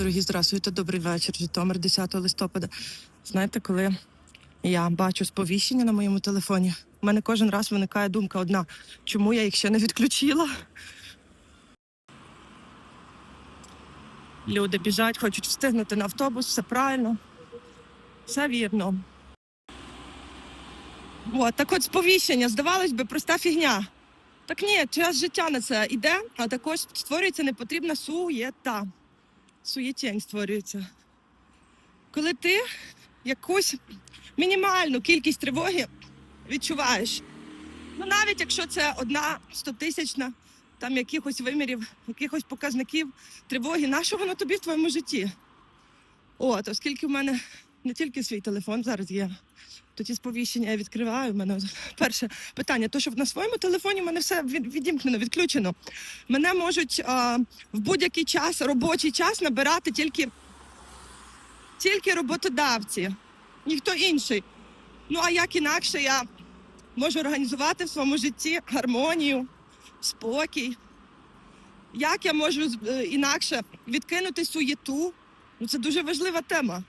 Дорогі, здравствуйте, добрий вечір. Житомир 10 листопада. Знаєте, коли я бачу сповіщення на моєму телефоні, у мене кожен раз виникає думка одна: чому я їх ще не відключила? Люди біжать, хочуть встигнути на автобус, все правильно, все вірно. От, так от сповіщення, здавалось би, проста фігня. Так ні, час життя на це йде, а також створюється непотрібна суєта. Суєтень створюється. Коли ти якусь мінімальну кількість тривоги відчуваєш, ну навіть якщо це одна стотисячна там якихось вимірів, якихось показників тривоги, на що воно тобі в твоєму житті? От, оскільки в мене не тільки свій телефон зараз є, то ті сповіщення я відкриваю. У мене перше питання: то, що на своєму телефоні в мене все відімкнено, відключено. Мене можуть а, в будь-який час, робочий час, набирати тільки, тільки роботодавці, ніхто інший. Ну а як інакше я можу організувати в своєму житті гармонію, спокій? Як я можу е, інакше відкинути суєту? Ну, це дуже важлива тема.